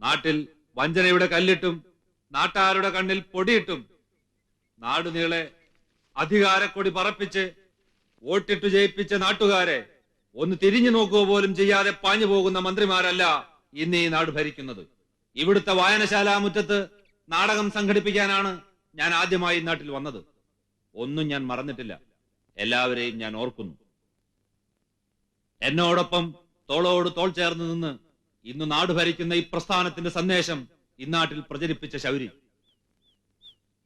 നാട്ടിൽ വഞ്ചനയുടെ കല്ലിട്ടും നാട്ടാരുടെ കണ്ണിൽ പൊടിയിട്ടും നാടുനീളെ അധികാരക്കൊടി പറപ്പിച്ച് വോട്ടിട്ടു ജയിപ്പിച്ച നാട്ടുകാരെ ഒന്ന് തിരിഞ്ഞു നോക്കുക പോലും ചെയ്യാതെ പാഞ്ഞു പോകുന്ന മന്ത്രിമാരല്ല ഇന്ന് ഈ നാട് ഭരിക്കുന്നത്. ഇവിടുത്തെ വായനശാലാ മുറ്റത്ത് നാടകം സംഘടിപ്പിക്കാനാണ് ഞാൻ ആദ്യമായി നാട്ടിൽ വന്നത്. ഒന്നും ഞാൻ മറന്നിട്ടില്ല. എല്ലാവരെയും ഞാൻ ഓർക്കുന്നു. എന്നോടൊപ്പം തോളോട് തോൾ ചേർന്ന് നിന്ന് ഇന്ന് നാട് ഭരിക്കുന്ന ഈ പ്രസ്ഥാനത്തിന്റെ സന്ദേശം ഇന്നാട്ടിൽ പ്രചരിപ്പിച്ച ശൗരി.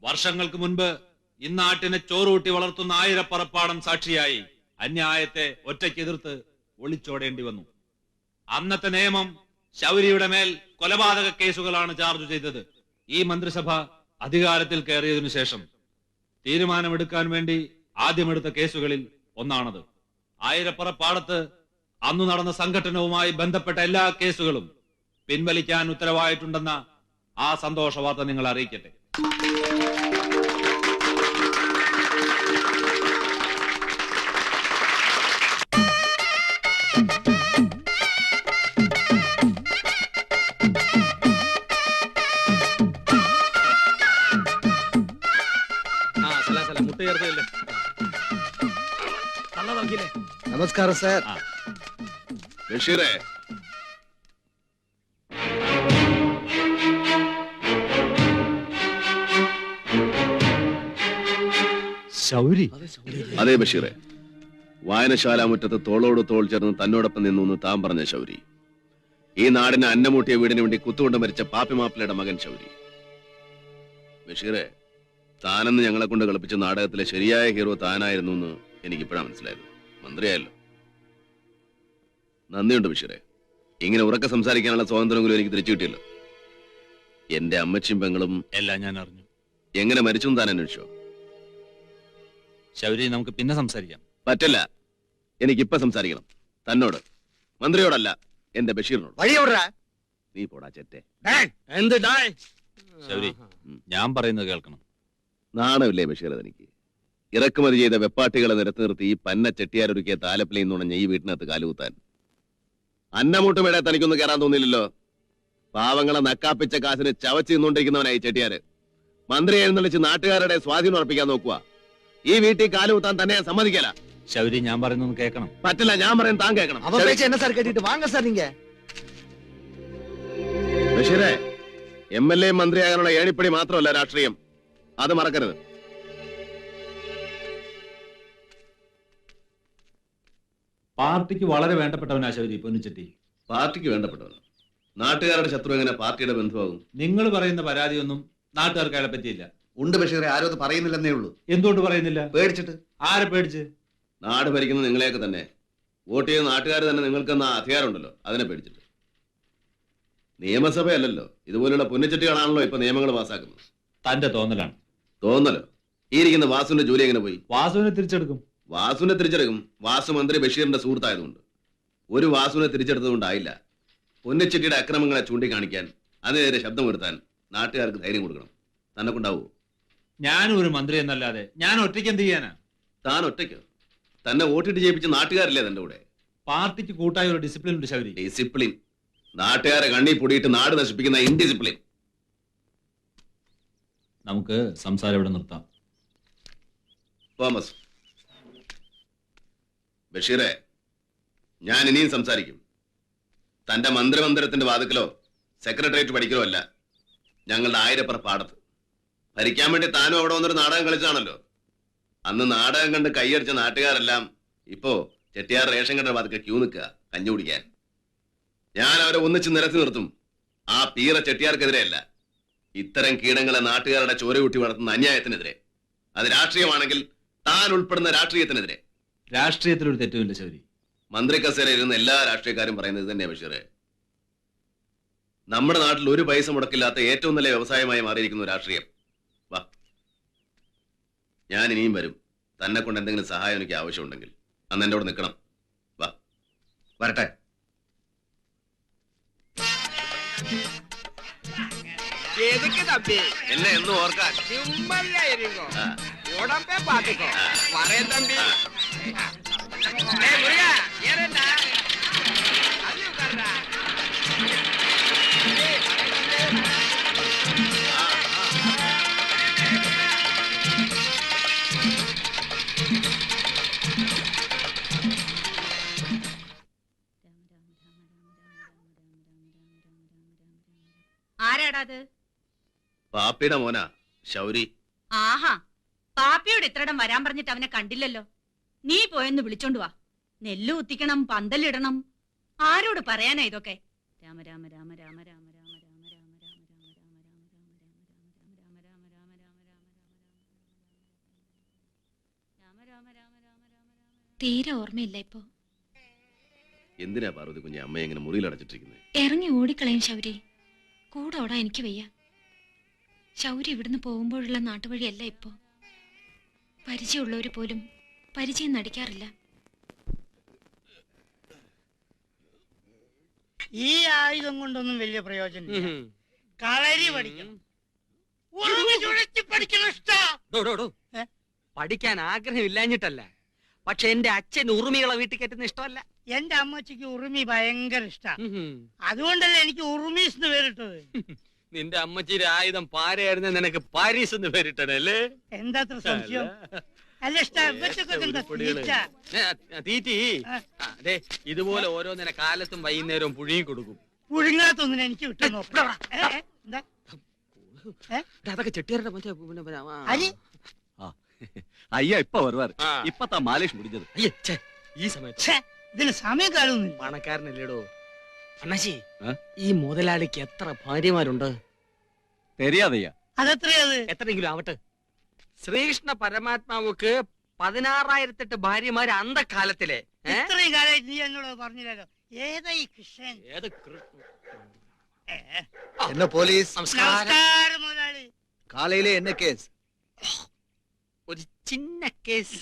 വർഷങ്ങൾക്ക് മുൻപ് ഇന്നാട്ടിനെ ചോറൂട്ടി വളർത്തുന്ന ആയിരപ്പറപ്പാടം സാക്ഷിയായി അന്യായത്തെ ഒറ്റയ്ക്ക് ഒറ്റയ്ക്കെതിർത്ത് ഒളിച്ചോടേണ്ടി വന്നു. അന്നത്തെ നിയമം ശൗരിയുടെ മേൽ കൊലപാതക കേസുകളാണ് ചാർജ് ചെയ്തത്. ഈ മന്ത്രിസഭ അധികാരത്തിൽ കയറിയതിനു ശേഷം തീരുമാനമെടുക്കാൻ വേണ്ടി ആദ്യമെടുത്ത കേസുകളിൽ ഒന്നാണത്. ആയിരപ്പുറപ്പാടത്ത് അന്നു നടന്ന സംഘടനവുമായി ബന്ധപ്പെട്ട എല്ലാ കേസുകളും പിൻവലിക്കാൻ ഉത്തരവായിട്ടുണ്ടെന്ന ആ സന്തോഷവാർത്ത നിങ്ങൾ അറിയിക്കട്ടെ. നമസ്കാരം സാർ. ബഷീറേ. ശൗരി അതെ ബഷീറെ. വായനശാല മുറ്റത്ത് തോളോട് തോൾ ചേർന്ന് തന്നോടൊപ്പം നിന്നു എന്ന് താൻ പറഞ്ഞ ശൗരി. ഈ നാടിന് അന്നമൂട്ടിയ വീടിന് വേണ്ടി കുത്തുകൊണ്ട് മരിച്ച പാപ്പിമാപ്പിളയുടെ മകൻ ശൗരി. ബഷീറെ താനെന്ന് ഞങ്ങളെ കൊണ്ട് കളിപ്പിച്ച നാടകത്തിലെ ശരിയായ ഹീറോ താനായിരുന്നു എന്ന് എനിക്കിപ്പോഴാണ് മനസ്സിലായത്. മന്ത്രിയായല്ലോ. നന്ദിയുണ്ട് ബഷീറെ ഇങ്ങനെ ഉറക്കെ സംസാരിക്കാനുള്ള സ്വാതന്ത്ര്യമെങ്കിലും എനിക്ക് തിരിച്ചു കിട്ടിയല്ലോ. എന്റെ അമ്മച്ചും പെങ്ങളും എല്ലാം ഞാൻ അറിഞ്ഞു. എങ്ങനെ മരിച്ചു താൻ അന്വേഷിച്ചോ? ശൗരി നമുക്ക് പിന്നെ സംസാരിക്കാം. പറ്റില്ല. എനിക്കിപ്പൊ സംസാരിക്കണം. തന്നോട്. മന്ത്രിയോടല്ല എന്റെ ബഷീറിനോട്. വഴി എവിടാ നീ പോടാ ചെറ്റെ. എന്ത് ശൗരി ഞാൻ പറയുന്നത് കേൾക്കണം. നാണമില്ലേ ബഷീർ എനിക്ക് ഇറക്കുമതി ചെയ്ത വെപ്പാട്ടികളെ നിരത്തി നിർത്തി ഈ പന്ന ചെട്ടിയാരൊരുക്കിയ താലപ്പിലയിൽ നുണഞ്ഞ ഈ വീട്ടിനകത്ത് കാലുകുത്താൻ. അന്നമൂട്ടുമേടെ തനിക്കൊന്നും കയറാൻ തോന്നിയില്ലല്ലോ പാവങ്ങളെ നക്കാപ്പിച്ച കാശിന് ചവച്ച് നിന്നുകൊണ്ടിരിക്കുന്നവനായി ചെട്ടിയാര് മന്ത്രി എഴുന്നള്ളിച്ച് നാട്ടുകാരുടെ സ്വാധീനം ഉറപ്പിക്കാൻ നോക്കുക ഈ വീട്ടിൽ കാലുകുത്താൻ തന്നെ ഞാൻ സമ്മതിക്കല ശൗരി ഞാൻ പറയുന്നത് കേൾക്കണം പറ്റില്ല ഞാൻ പറയും താൻ കേൾക്കണം அவன் பேச்சு என்ன சார் கேட்டுட்டு வாங்க சார் நீங்க ബഷീറെ എം എൽ എ മന്ത്രിയാകാനുള്ള ഏണിപ്പടി മാത്രമല്ല രാഷ്ട്രീയം അത് മറക്കരുത് പാർട്ടിക്ക് വളരെ വേണ്ടപ്പെട്ടവനാ ശൗരി പൊന്നിച്ചെട്ടി പാർട്ടിക്ക് വേണ്ടപ്പെട്ടവൻ നാട്ടുകാരുടെ ശത്രു എങ്ങനെ പാർട്ടിയുടെ ബന്ധുവാകും? നിങ്ങൾ പറയുന്ന പരാതിയൊന്നും നാട്ടുകാർക്ക് അയാളെ പറ്റിയില്ല. ഉണ്ട് ബഷീറെ ആരും അത് പറയുന്നില്ലെന്നേ ഉള്ളൂ. എന്തുകൊണ്ട് പറയുന്നില്ല? പേടിച്ചിട്ട്. ആരെ പേടിച്ച്? നാട് ഭരിക്കുന്നത് നിങ്ങളെയൊക്കെ തന്നെ. വോട്ട് ചെയ്യുന്ന നാട്ടുകാർ തന്നെ നിങ്ങൾക്കെന്ന അധികാരമുണ്ടല്ലോ അതിനെ പേടിച്ചിട്ട്. നിയമസഭയല്ലല്ലോ ഇതുപോലുള്ള പുന്നച്ചട്ടികളാണല്ലോ ഇപ്പൊ നിയമങ്ങൾ പാസ്സാക്കുന്നത് തന്റെ തോന്നലാണ്. തോന്നലോ? ഈ ഇരിക്കുന്ന വാസുവിന്റെ ജോലി എങ്ങനെ പോയി? വാസുവിനെ തിരിച്ചെടുക്കും. വാസുവിനെ തിരിച്ചെടുക്കും. വാസു മന്ത്രി ബഷീറിന്റെ സുഹൃത്തായതുകൊണ്ട്. ഒരു വാസുവിനെ തിരിച്ചെടുത്തതുകൊണ്ടായില്ല. പൊന്നച്ചെട്ടിയുടെ അക്രമങ്ങളെ ചൂണ്ടിക്കാണിക്കാൻ അതിനെതിരെ ശബ്ദമുയർത്താൻ നാട്ടുകാർക്ക് ധൈര്യം കൊടുക്കണം. തന്നെ കൊണ്ടാവൂ ഞാനും ഒരു മന്ത്രി എന്നല്ലാതെ ഞാൻ ഒറ്റയ്ക്ക് എന്ത് ചെയ്യാനാ? താൻ ഒറ്റയ്ക്ക്? തന്നെ വോട്ടിട്ട് ജയിപ്പിച്ച നാട്ടുകാരില്ലേ തന്റെ കൂടെ? പാർട്ടിക്ക് കൂട്ടായ ഒരു ഡിസിപ്ലിൻ ഉണ്ട് ശൗരി. ഡിസിപ്ലിൻ നാട്ടുകാരെ കണ്ണി പൊടിയിട്ട് നാട് നശിപ്പിക്കുന്ന ഇൻഡിസിപ്ലിൻ നമുക്ക് സംസാരം ഇവിടെ നിർത്താം. തോമസ്. ബഷീറെ ഞാൻ ഇനിയും സംസാരിക്കും. തന്റെ മന്ത്രിമന്ദിരത്തിന്റെ വാതുക്കലോ സെക്രട്ടേറിയറ്റ് പഠിക്കലോ അല്ല ഞങ്ങളുടെ ആയിരപ്പുറ പാടത്ത്. ഭരിക്കാൻ വേണ്ടി താനും അവിടെ വന്നൊരു നാടകം കളിച്ചാണല്ലോ അന്ന് നാടകം കണ്ട് കൈയടിച്ച നാട്ടുകാരെല്ലാം ഇപ്പോ ചെട്ടിയാർ റേഷൻ കടയുടെ വാതിക്കൽ ക്യൂ നിൽക്കുക കഞ്ഞി കുടിക്കാൻ. ഞാൻ അവരെ ഒന്നിച്ച് നിരത്തി നിർത്തും. ആ പീറ ചെട്ടിയാർക്കെതിരെയല്ല. ഇത്തരം കീടങ്ങളെ നാട്ടുകാരുടെ ചോരയൂട്ടി വളർത്തുന്ന അന്യായത്തിനെതിരെ. അത് രാഷ്ട്രീയമാണെങ്കിൽ താൻ ഉൾപ്പെടുന്ന രാഷ്ട്രീയത്തിനെതിരെ. രാഷ്ട്രീയത്തിൽ ഒരു തെറ്റുമില്ല ശൗരി മന്ത്രി കസേര ഇരുന്ന എല്ലാ രാഷ്ട്രീയക്കാരും പറയുന്നത് തന്നെ ബഷീറെ നമ്മുടെ നാട്ടിൽ ഒരു പൈസ മുടക്കില്ലാത്ത ഏറ്റവും നല്ല വ്യവസായമായി മാറിയിരിക്കുന്നു രാഷ്ട്രീയം വാ ഞാൻ ഇനിയും വരും തന്നെ കൊണ്ട് എന്തെങ്കിലും സഹായം എനിക്ക് ആവശ്യമുണ്ടെങ്കിൽ അന്ന് എന്നോട് നിൽക്കണം വാ വരട്ടെ எதுக்கு தம்பி എന്നെ എന്നും ഓർക്കാൻ நிம்மதியா இருங்கோ ആ, உடம்பே பாத்துக்கோ ஆ. வரேன் தம்பி ആരാടാത് പാപ്പിയുടെ മോനാ ശൗരി. ആഹാ പാപ്പിയോട് ഇത്രടം വരാൻ പറഞ്ഞിട്ട് അവനെ കണ്ടില്ലല്ലോ. നീ പോയെന്ന് വിളിച്ചോണ്ട് വാ നെല്ല് കുത്തിക്കണം പന്തലിടണം ആരോട് പറയാനാ ഇതൊക്കെ രാമ രാമ രാമ രാമ രാമ രാമ രാമ രാമ തീരെ ഓർമ്മയില്ല ഇപ്പോ എന്തിനാ പാർവതി കുഞ്ഞ് അമ്മ എങ്ങനെ മുറിയിൽ അടച്ചിട്ടിരിക്കുന്നത് ഇറങ്ങി ഓടിക്കളയും ശൗരി കൂടെ ഓടാൻ എനിക്ക് വയ്യ ശൗരി ഇവിടുന്ന് പോകുമ്പോഴുള്ള നാട്ടുവഴിയല്ല ഇപ്പോ പരിചയമുള്ളവര് പോലും പരിചയം നടിക്കാറില്ല. ഈ ആയുധം കൊണ്ടൊന്നും വലിയ പ്രയോജനം കളരി പഠിക്കണം. പഠിക്കാൻ ആഗ്രഹം ഇല്ലാഞ്ഞിട്ടല്ല പക്ഷെ എന്റെ അച്ഛൻ ഉറുമികളെ വീട്ടിൽ കയറ്റുന്ന ഇഷ്ടമല്ല. എന്റെ അമ്മച്ചിക്ക് ഉറുമി ഭയങ്കര ഇഷ്ടാ. ഉഹും. അതുകൊണ്ടല്ലേ എനിക്ക് ഉറുമീസ് എന്ന് പേരിട്ടത്? നിന്റെ അമ്മച്ചിയുടെ ആയുധം പാരയായിരുന്ന നിനക്ക് പാരീസ് എന്ന് പേരിട്ടണല്ലേ എന്താ സംശയം? തീറ്റി. അതെ ഇതുപോലെ ഓരോന്നിനെ കാലത്തും വൈകുന്നേരവും പുഴുങ്ങി കൊടുക്കും. പുഴുങ്ങാത്തൊന്നിനെ എനിക്ക് കിട്ടുന്നു അതൊക്കെ ചെട്ടിയാരുടെ അയ്യ ഇപ്പൊ വരുവാറ് ഇപ്പത്താ മാലേഷ് മുടിഞ്ഞത്. അയ്യേ ഈ സമയത്ത്. ഇതിന് സമയം കാലൊന്നും പണക്കാരനല്ലേടോ. അണ്ണാശി ഈ മുതലാളിക്ക് എത്ര ഭാര്യമാരുണ്ട്? തെരിയാതയ്യ അതെത്രയാ എത്രയെങ്കിലും ആവട്ടെ. ശ്രീകൃഷ്ണ പരമാത്മാവുക്ക് പതിനാറായിരത്തെട്ട് ഭാര്യമാര് അന്തക്കാലത്തിലെ ഏ? ഇത്രയും കാലമായിട്ട് നീ എന്നോട് പറഞ്ഞില്ലല്ലോ ഏതാ ഈ കൃഷ്ണൻ ഏത് കൃ- ഏ, என்ன போலீஸ் നമസ്കാരം നമസ്കാരം മുതലാളി காலையில என்ன கேஸ் ഒരു ചിന്ന കേസ്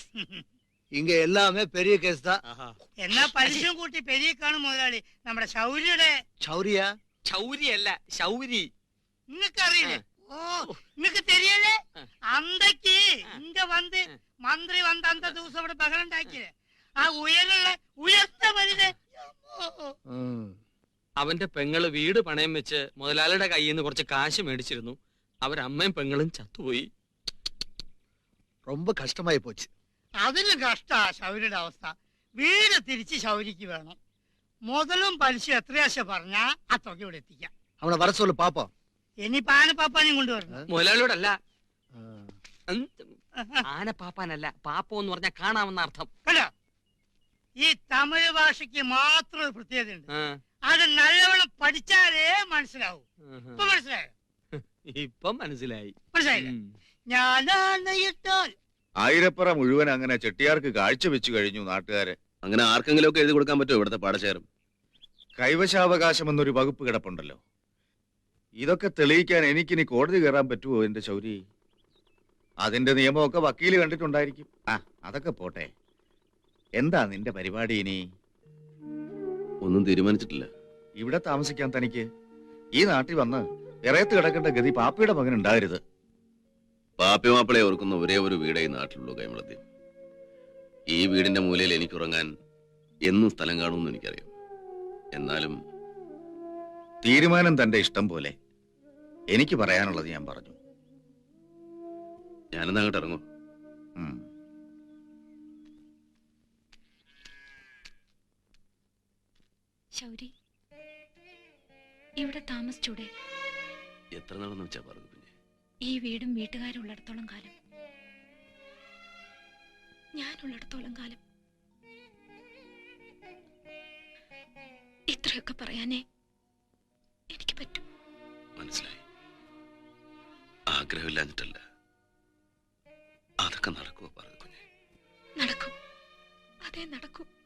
இங்க எல்லாமே பெரிய கேஸ் தான் എന്നാ പലിശയും കൂട്ടി പെരിയ കാണും മുതലാളി നമ്മുടെ ശൗര്യയുടെ சௌரியா ശൗര്യല്ല ശൗരി നിങ്ങക്ക് അറിയില്ലേ ഓ നിങ്ങക്ക് തെരിയല്ലേ ആ. അന്തക്ക് ആ. ഇങ്ക വന്ന് ആ. മന്ത്രി വന്ന അന്ത ദിവസം ഇവിടെ ബഹളം ഉണ്ടാക്കിയത് ആ ഉയലുള്ള ഉയർത്ത മനുഷ്യൻ ம். അവന്റെ പെങ്ങള് വീട് പണയം വെച്ച് മുതലാളിയുടെ കയ്യിൽ നിന്ന് കുറച്ച് കാശ് മേടിച്ചിരുന്നു അവരമ്മയും പെങ്ങളും ചത്തുപോയി ரொம்ப கஷ்டமாயி போச்சு അതിലും കഷ്ടാ ശൗര്യയുടെ അവസ്ഥ വീട് തിരിച്ച് ശൗരിക്ക് വേണം മുതലും പലിശ എത്രയാശ പറഞ്ഞാ ആ തുക ഇവിടെ എത്തിക്കാം அவனை வர சொல்லு பாப்போம் ഇനി പാനപ്പാപ്പാനെയും കൊണ്ടുവരണം. മുതലാളിയോടല്ല? ആനപ്പാപ്പാനല്ല പാപ്പോ എന്ന് പറഞ്ഞാൽ കാണാമെന്ന അർത്ഥം. കണ്ടോ ഈ തമിഴ് ഭാഷയ്ക്ക് മാത്രം ഒരു പ്രത്യേകതയുണ്ട്. അത് നല്ലവണ്ണം പഠിച്ചാലേ മനസ്സിലാവൂ. ഇപ്പൊ മനസ്സിലായോ? ഇപ്പം മനസ്സിലായി. മനസ്സിലായില്ല? ഉം. ഞാനാണ് ഇട്ടാൽ. ആയിരപ്പറ മുഴുവൻ അങ്ങനെ ചെട്ടിയാർക്ക് കാഴ്ച വെച്ചു കഴിഞ്ഞു നാട്ടുകാരെ. അങ്ങനെ ആർക്കെങ്കിലും ഒക്കെ എഴുതി കൊടുക്കാൻ പറ്റുമോ ഇവിടുത്തെ പാടശേഖരം? കൈവശാവകാശം എന്നൊരു വകുപ്പ് കിടപ്പുണ്ടല്ലോ. ഇതൊക്കെ തെളിയിക്കാൻ എനിക്കിനി കോടതി കയറാൻ പറ്റുമോ എന്റെ ശൗരി? അതിന്റെ നിയമമൊക്കെ വക്കീൽ കണ്ടിട്ടുണ്ടായിരിക്കും. ആ അതൊക്കെ പോട്ടെ. എന്താ നിന്റെ പരിപാടി ഇനി? ഒന്നും തീരുമാനിച്ചിട്ടില്ല. ഇവിടെ താമസിക്കാൻ തനിക്ക്. ഈ നാട്ടിൽ വന്ന് ഇറയത്ത് കിടക്കേണ്ട ഗതി പാപ്പിയുടെ മകൻ ഉണ്ടാകരുത്. പാപ്പി മാപ്പിളെ ഓർക്കുന്ന ഒരേ ഒരു വീടേ ഈ നാട്ടിലുള്ളൂ കൈമളത്തി. ഈ വീടിന്റെ മൂലയിൽ എനിക്കുറങ്ങാൻ എന്നും സ്ഥലം കാണുമെന്ന് എനിക്കറിയാം. എന്നാലും തീരുമാനം തന്റെ ഇഷ്ടം പോലെ. എനിക്ക് പറയാനുള്ളത് ഞാൻ പറഞ്ഞു. ഞാനെന്നാ അങ്ങോട്ട് ഇറങ്ങും. ശൗരി ഇവിടെ താമസിച്ചൂടെ? എത്ര നാളെന്ന് വെച്ചാ പറഞ്ഞു പിന്നെ? ഈ വീടും വീട്ടുകാരും ഉള്ളിടത്തോളം കാലം. ഞാനുള്ളിടത്തോളം കാലം. ഇത്രയൊക്കെ പറയാനേ മനസ്സിലായി? ആഗ്രഹമില്ലാഞ്ഞിട്ടല്ല. അതൊക്കെ നടക്കുമോ പറഞ്ഞു കുഞ്ഞെ? നടക്കും. അതേ നടക്കും.